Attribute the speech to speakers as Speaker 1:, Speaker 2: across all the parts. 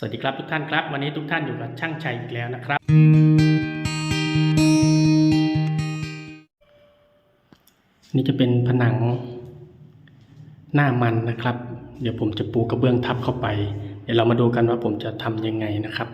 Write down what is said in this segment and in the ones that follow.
Speaker 1: สวัสดีครับทุกท่านครับ วันนี้ทุกท่านอยู่กับช่างชัยอีกแล้วนะครับ นี่จะเป็นผนังหน้ามันนะครับ เดี๋ยวผมจะปูกระเบื้องทับเข้าไป เดี๋ยวเรามาดูกันว่าผมจะทำยังไงนะครับ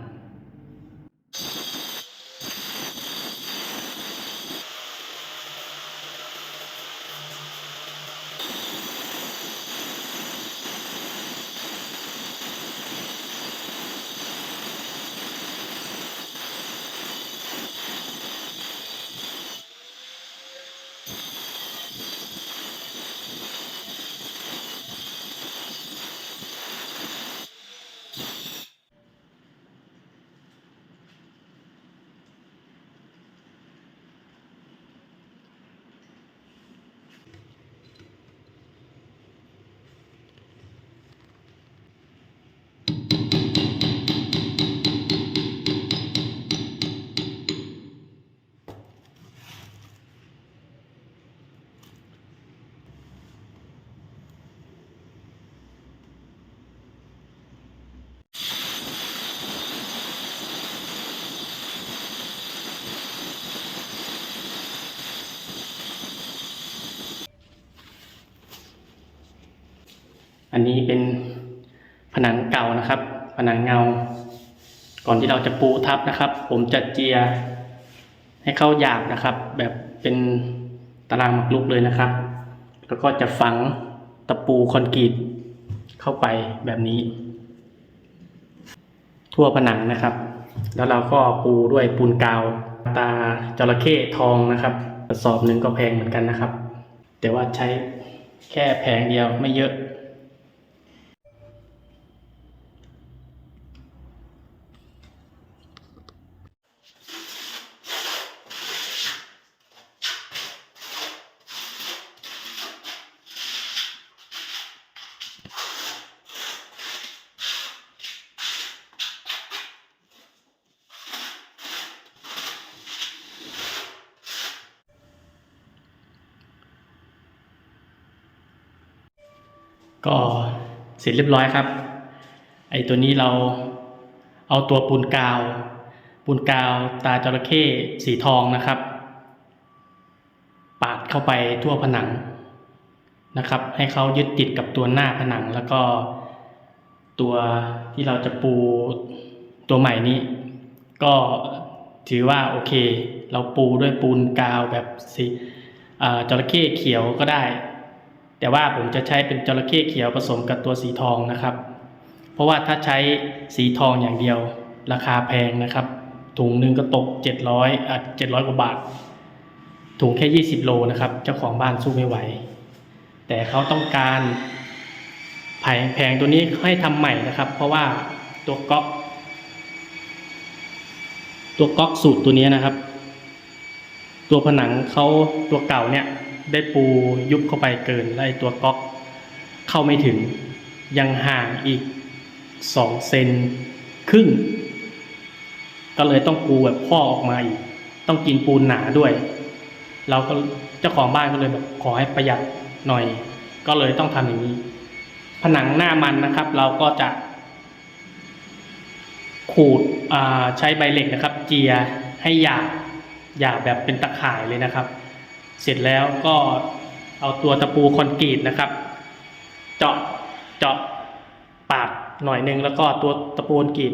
Speaker 1: อันนี้เป็นผนังเก่านะครับ ผนังเงา ก่อนที่เราจะปูทับนะครับ ผมจะเจีย ให้เข้าหยาบนะครับ แบบเป็นตารางหมากรุกเลยนะครับ แล้วก็จะฝังตะปูคอนกรีตเข้าไปแบบนี้ ทั่วผนังนะครับ แล้วเราก็ปูด้วยปูนกาว ตาจระเข้ทองนะครับกระสอบหนึ่งก็แพงเหมือนกันนะครับ แต่ว่าใช้แค่แผงเดียวไม่เยอะ ก็เสร็จเรียบร้อยครับ ไอตัวนี้เราเอาตัวปูนกาว ปูนกาวตาจระเข้สีทองนะครับ ปาดเข้าไปทั่วผนังนะครับ ให้เขายึดติดกับตัวหน้าผนังแล้วก็ตัวที่เราจะปูตัวใหม่นี้ ก็ถือว่าโอเค เราปูด้วยปูนกาวแบบสีจระเข้เขียวก็ได้ แต่ว่าผมจะใช้เป็นจระเข้เขียวผสมกับตัวสีทองนะครับ เพราะว่าถ้าใช้สีทองอย่างเดียว ราคาแพงนะครับ ถุงหนึ่งก็ตก 700อะ700 กว่าบาท ถุงแค่ 20 โลนะครับ เจ้าของบ้านสู้ไม่ไหว แต่เขาต้องการแผงแผงตัวนี้ให้ทำใหม่นะครับ เพราะว่าตัวก๊อกตัวก๊อกสูตรตัวนี้นะครับ ตัวผนังเขาตัวเก่าเนี่ย ได้ปูยุบเข้าไปเกิน แล้วไอ้ตัวก๊อกเข้าไม่ถึง ยังห่างอีกสองเซนครึ่ง ก็เลยต้องปูแบบพ่อออกมาอีก ต้องกินปูนหนาด้วย เราก็เจ้าของบ้านก็เลยแบบขอให้ประหยัดหน่อย ก็เลยต้องทำอย่างนี้ ผนังหน้ามันนะครับ เราก็จะ ขูดใช้ใบเหล็กนะครับ เจียให้หยาบหยาบแบบเป็นตะข่ายเลยนะครับ เสร็จแล้วก็เอาตัวตะปูคอนกรีตนะครับ เจาะเจาะปากหน่อยหนึงแล้วก็ตัวตะปูคอนกรีต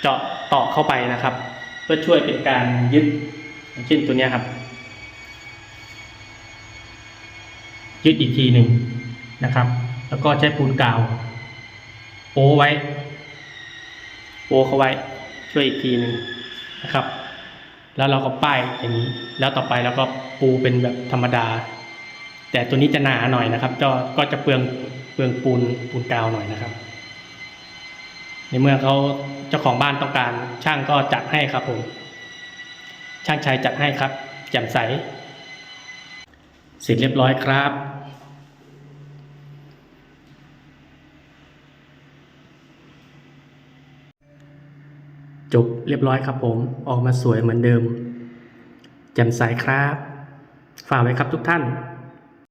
Speaker 1: เจาะตอกเข้าไปนะครับ เพื่อช่วยเป็นการยึดเช่นตัวนี้ครับ ยึดอีกทีหนึ่งนะครับ แล้วก็ใช้ปูนกาวโป้ไว้โป้เขาไว้ช่วยอีกทีหนึ่งนะครับ แล้วเราก็ป้ายอย่างนี้ แล้วต่อไปเราก็ปูเป็นแบบธรรมดา แต่ตัวนี้จะหนาหน่อยนะครับ ก็ก็จะเปลืองเปลืองปูนปูนกาวหน่อยนะครับ ในเมื่อเขาเจ้าของบ้านต้องการช่างก็จัดให้ครับผม ช่างชายจัดให้ครับแจ่มใส เสร็จเรียบร้อยครับ จบเรียบร้อยครับผมออกมาสวยเหมือนเดิมแจ่มใสครับ ฝากไว้ครับทุกท่าน